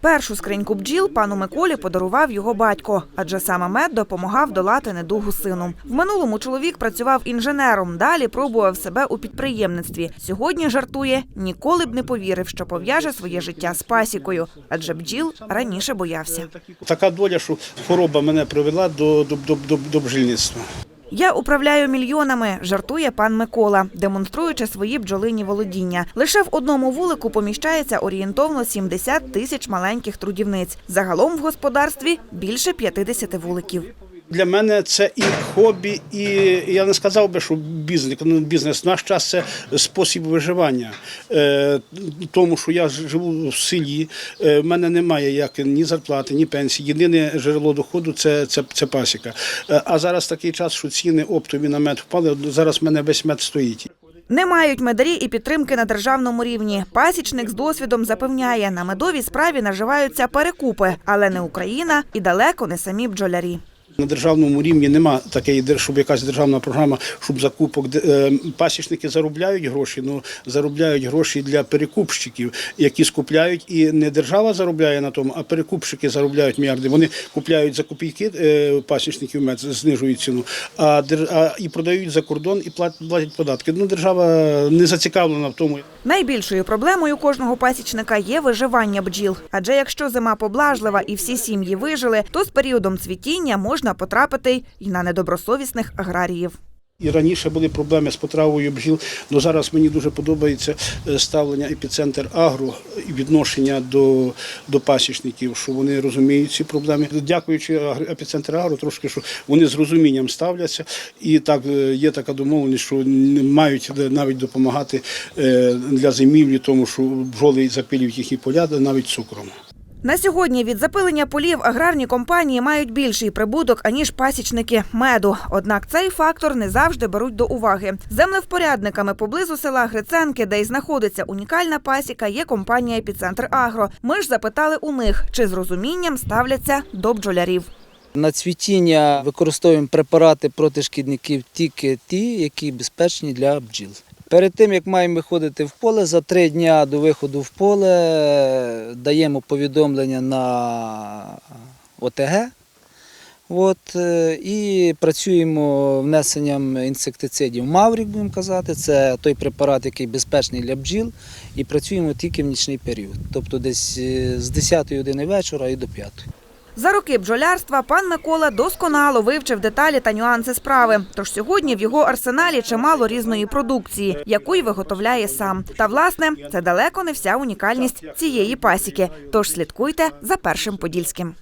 Першу скриньку бджіл пану Миколі подарував його батько, адже саме мед допомагав долати недугу сину. В минулому чоловік працював інженером. Далі пробував себе у підприємництві. Сьогодні жартує, ніколи б не повірив, що пов'яже своє життя з пасікою, адже бджіл раніше боявся. Така доля, що хвороба мене привела до, до, до, до, до бджільництва. Я управляю мільйонами, жартує пан Микола, демонструючи свої бджолині володіння. Лише в одному вулику поміщається орієнтовно 70 тисяч маленьких трудівниць. Загалом в господарстві більше 50 вуликів. Для мене це і хобі, і я не сказав би, що бізнес. Ну, бізнес. Наш час це спосіб виживання. Е, тому що я живу в селі, е, в мене немає як ні зарплати, ні пенсії. Єдине джерело доходу це, це, це пасіка. Е, а зараз такий час, що ціни оптові на мед впали. Зараз в мене весь мед стоїть. Не мають медарі і підтримки на державному рівні. Пасічник з досвідом запевняє, на медовій справі наживаються перекупи, але не Україна і далеко не самі бджолярі. На державному рівні нема такої, щоб якась державна програма, щоб закупок е, пасічники заробляють гроші, ну заробляють гроші для перекупщиків, які скупляють, і не держава заробляє на тому, а перекупщики заробляють мільярди. Вони купляють за копійки е, пасічників мед, знижують ціну, а, і продають за кордон і платять податки. Ну держава не зацікавлена в тому. Найбільшою проблемою кожного пасічника є виживання бджіл. Адже якщо зима поблажлива і всі сім'ї вижили, то з періодом цвітіння можна потрапити й на недобросовісних аграріїв. І раніше були проблеми з потравою бджіл, але зараз мені дуже подобається е, ставлення епіцентр агро і відношення до, до пасічників, що вони розуміють ці проблеми. Дякуючи епіцентр агро, трошки що вони з розумінням ставляться, і так е, є така домовленість, що мають навіть допомагати е, для зимівлі, тому що бджоли запилюють їхні поля навіть цукром. На сьогодні від запилення полів аграрні компанії мають більший прибуток, аніж пасічники меду. Однак цей фактор не завжди беруть до уваги. Землевпорядниками поблизу села Гриценки, де й знаходиться унікальна пасіка, є компанія «Епіцентр Агро». Ми ж запитали у них, чи з розумінням ставляться до бджолярів. На цвітіння використовуємо препарати проти шкідників тільки ті, які безпечні для бджіл. Перед тим, як маємо виходити в поле, за три дні до виходу в поле е, даємо повідомлення на ОТГ. От, е, і працюємо внесенням інсектицидів Маврік, будемо казати. Це той препарат, який безпечний для бджіл. І працюємо тільки в нічний період, тобто десь е, з 10 години вечора і до 5. За роки бджолярства пан Микола досконало вивчив деталі та нюанси справи. Тож сьогодні в його арсеналі чимало різної продукції, яку й виготовляє сам. Та власне це далеко не вся унікальність цієї пасіки. Тож слідкуйте за першим подільським.